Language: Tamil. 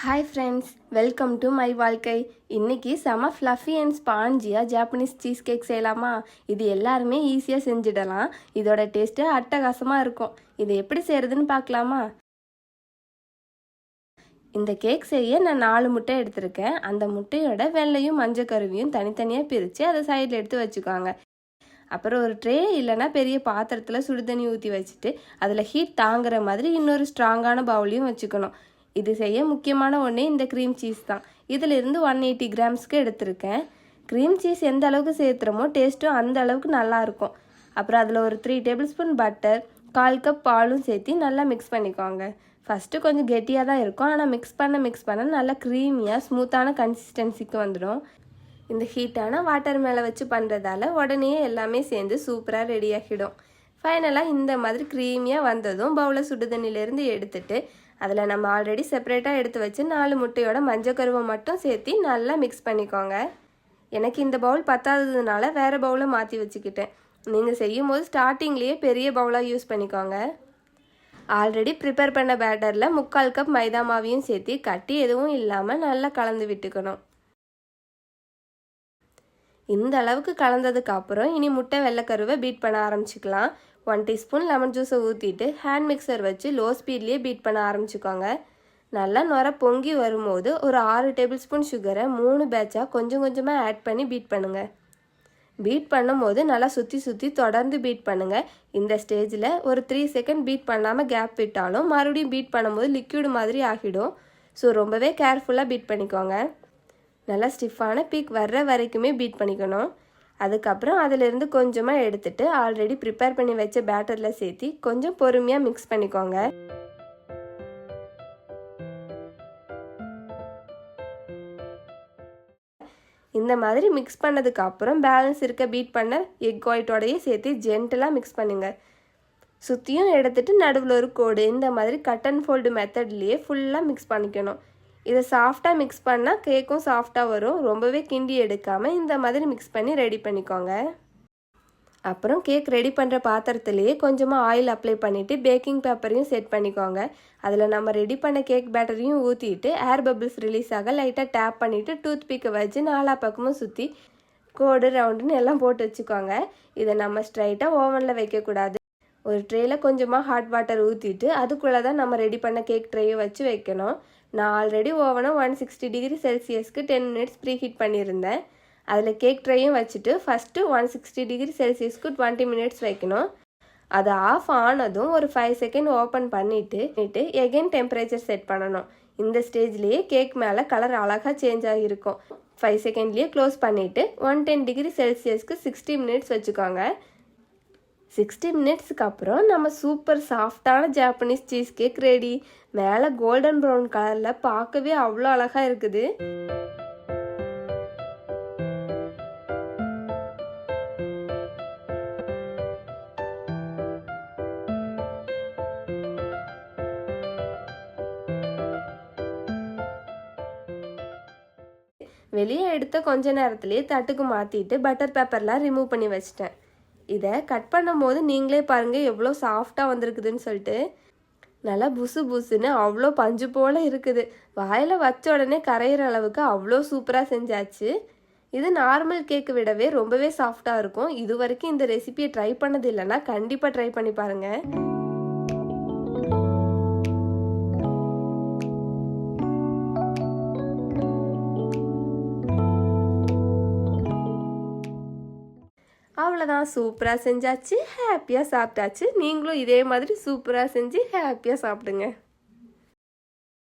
Hi friends welcome to my வாழ்க்கை. இன்றைக்கி செம ஃப்ளஃபி அண்ட் ஸ்பாஞ்சியாக ஜாப்பனீஸ் சீஸ் கேக் செய்யலாமா? இது எல்லாருமே ஈஸியாக செஞ்சிடலாம். இதோட டேஸ்ட்டு அட்டகாசமாக இருக்கும். இது எப்படி செய்கிறதுன்னு பார்க்கலாமா? இந்த கேக் செய்ய நான் நாலு முட்டை எடுத்திருக்கேன். அந்த முட்டையோட வெள்ளையும் மஞ்சள் கருவியும் தனித்தனியாக பிரித்து அதை சைடில் எடுத்து வச்சுக்கோங்க. அப்புறம் ஒரு ட்ரே இல்லைன்னா பெரிய பாத்திரத்தில் சுடுதண்ணி ஊற்றி வச்சுட்டு அதில் ஹீட் தாங்குற மாதிரி இன்னொரு ஸ்ட்ராங்கான பவுலையும் வச்சுக்கணும். இது செய்ய முக்கியமான ஒன்றே இந்த க்ரீம் சீஸ் தான். இதிலிருந்து ஒன் எயிட்டி கிராம்ஸ்க்கு எடுத்திருக்கேன். க்ரீம் சீஸ் எந்த அளவுக்கு சேர்த்துறோமோ டேஸ்ட்டும் அந்த அளவுக்கு நல்லாயிருக்கும் அப்புறம் அதில் ஒரு த்ரீ டேபிள் ஸ்பூன் பட்டர் கால் கப் பாலும் சேர்த்து நல்லா மிக்ஸ் பண்ணிக்கோங்க. ஃபஸ்ட்டு கொஞ்சம் கெட்டியாக தான் இருக்கும். ஆனால் மிக்ஸ் பண்ண மிக்ஸ் பண்ண நல்லா க்ரீமியாக ஸ்மூத்தான கன்சிஸ்டன்சிக்கு வந்துடும் இந்த ஹீட்டான வாட்டர் மேலே வச்சு பண்ணுறதால உடனே எல்லாமே சேர்ந்து சூப்பராக ரெடி ஆகிடும் ஃபைனலாக இந்த மாதிரி க்ரீமியாக வந்ததும் பவுலை சுடுதண்ணிலேருந்து எடுத்துட்டு அதில் நம்ம ஆல்ரெடி செப்பரேட்டாக எடுத்து வச்சு நாலு முட்டையோட மஞ்சள் கருவை மட்டும் சேர்த்து நல்லா மிக்ஸ் பண்ணிக்கோங்க. எனக்கு இந்த பவுல் பத்தாததுனால வேறு பவுலை மாற்றி வச்சுக்கிட்டேன். நீங்கள் செய்யும் போது ஸ்டார்டிங்லேயே பெரிய பவுலாக யூஸ் பண்ணிக்கோங்க. ஆல்ரெடி ப்ரிப்பேர் பண்ண பேட்டரில் முக்கால் கப் மைதா மாவையும் சேர்த்து கட்டி எதுவும் இல்லாமல் நல்லா கலந்து விட்டுக்கணும். இந்த அளவுக்கு கலந்ததுக்கு அப்புறம் இனி முட்டை வெள்ளைக்கருவை பீட் பண்ண ஆரம்பிச்சுக்கலாம். ஒன் டீஸ்பூன் லெமன் ஜூஸை ஊற்றிட்டு ஹேண்ட் மிக்சர் வச்சு லோ ஸ்பீட்லேயே பீட் பண்ண ஆரம்பிச்சுக்கோங்க. நல்லா நுர பொங்கி வரும்போது ஒரு ஆறு டேபிள் ஸ்பூன் சுகரை மூணு பேட்சாக கொஞ்சம் கொஞ்சமாக ஆட் பண்ணி பீட் பண்ணுங்கள் பீட் பண்ணும்போது நல்லா சுற்றி சுற்றி தொடர்ந்து பீட் பண்ணுங்கள் இந்த ஸ்டேஜில் ஒரு த்ரீ செகண்ட் பீட் பண்ணாமல் கேப் விட்டாலும் மறுபடியும் பீட் பண்ணும்போது லிக்யூடு மாதிரி ஆகிடும். ஸோ ரொம்பவே கேர்ஃபுல்லாக பீட் பண்ணிக்கோங்க. நல்லா ஸ்டிஃபான பீக் வர்ற வரைக்குமே பீட் பண்ணிக்கணும். அதுக்கப்புறம் அதிலிருந்து கொஞ்சமாக எடுத்துட்டு ஆல்ரெடி ப்ரிப்பேர் பண்ணி வச்ச பேட்டரில் சேர்த்து கொஞ்சம் பொறுமையாக மிக்ஸ் பண்ணிக்கோங்க. இந்த மாதிரி மிக்ஸ் பண்ணதுக்கு அப்புறம் பேலன்ஸ் இருக்க பீட் பண்ண எக் ஒயிட்டோடையே சேர்த்து ஜென்டலாக மிக்ஸ் பண்ணுங்கள் சுற்றியும் எடுத்துட்டு நடுவில் ஒரு கோடு இந்த மாதிரி கட் அண்ட் ஃபோல்டு மெத்தட்லேயே ஃபுல்லாக மிக்ஸ் பண்ணிக்கணும். இதை சாஃப்டாக மிக்ஸ் பண்ணால் கேக்கும் சாஃப்டாக வரும். ரொம்பவே கிண்டி எடுக்காமல் இந்த மாதிரி மிக்ஸ் பண்ணி ரெடி பண்ணிக்கோங்க. அப்புறம் கேக் ரெடி பண்ணுற பாத்திரத்துலேயே கொஞ்சமாக ஆயில் அப்ளை பண்ணிவிட்டு பேக்கிங் பேப்பரையும் செட் பண்ணிக்கோங்க. அதில் நம்ம ரெடி பண்ண கேக் பேட்டரையும் ஊற்றிட்டு ஏர் பபிள்ஸ் ரிலீஸ் ஆக லைட்டாக டேப் பண்ணிவிட்டு டூத் பிக்கை வச்சு நாலா பக்கமும் சுற்றி கோடு ரவுண்டுன்னு எல்லாம் போட்டு வச்சுக்கோங்க. இதை நம்ம ஸ்ட்ரைட்டாக ஓவனில் வைக்கக்கூடாது. ஒரு ட்ரேயில் கொஞ்சமாக ஹாட் வாட்டர் ஊற்றிட்டு அதுக்குள்ளே தான் நம்ம ரெடி பண்ண கேக் ட்ரேயை வச்சு வைக்கணும். நான் ஆல்ரெடி ஓவனை ஒன் சிக்ஸ்டி டிகிரி செல்சியஸ்க்கு டென் மினிட்ஸ் ப்ரீ ஹீட் பண்ணியிருந்தேன். அதில் கேக் ட்ரையும் வச்சுட்டு ஃபஸ்ட்டு ஒன் சிக்ஸ்டி டிகிரி செல்சியஸ்க்கு டுவெண்ட்டி மினிட்ஸ் வைக்கணும். அது ஆஃப் ஆனதும் ஒரு ஃபைவ் செகண்ட் ஓப்பன் பண்ணிவிட்டு எகெயின் டெம்பரேச்சர் செட் பண்ணணும். இந்த ஸ்டேஜ்லேயே கேக் மேலே கலர் அழகாக சேஞ்ச் ஆகியிருக்கும். ஃபைவ் செகண்ட்லேயே க்ளோஸ் பண்ணிவிட்டு ஒன் டென் டிகிரி செல்சியஸ்க்கு சிக்ஸ்டி மினிட்ஸ் வச்சுக்கோங்க. சிக்ஸ்டி மினிட்ஸுக்கு அப்புறம் நம்ம சூப்பர் சாஃப்டான ஜாப்பனீஸ் சீஸ் கேக் ரெடி மேலே கோல்டன் ப்ரௌன் கலரில் பார்க்கவே அவ்வளோ அழகாக இருக்குது. வெளியே எடுத்த கொஞ்ச நேரத்துலேயே தட்டுக்கு மாற்றிட்டு பட்டர் பேப்பர்லாம் ரிமூவ் பண்ணி வச்சிட்டேன். இதை கட் பண்ணும் போது நீங்களே பாருங்கள் எவ்வளோ சாஃப்டாக வந்திருக்குதுன்னு சொல்லிட்டு. நல்லா புசு புசுன்னு அவ்வளோ பஞ்சு போல் இருக்குது. வாயில் வச்ச உடனே கரையிற அளவுக்கு அவ்வளோ சூப்பராக செஞ்சாச்சு. இது நார்மல் கேக்கு விடவே ரொம்பவே சாஃப்டாக இருக்கும். இது வரைக்கும் இந்த ரெசிபியை ட்ரை பண்ணது இல்லைன்னா கண்டிப்பாக ட்ரை பண்ணி பாருங்கள் அவ்வளோதான் சூப்பராக செஞ்சாச்சு ஹாப்பியாக சாப்பிட்டாச்சு. நீங்களும் இதே மாதிரி சூப்பராக செஞ்சு ஹாப்பியாக சாப்பிடுங்க.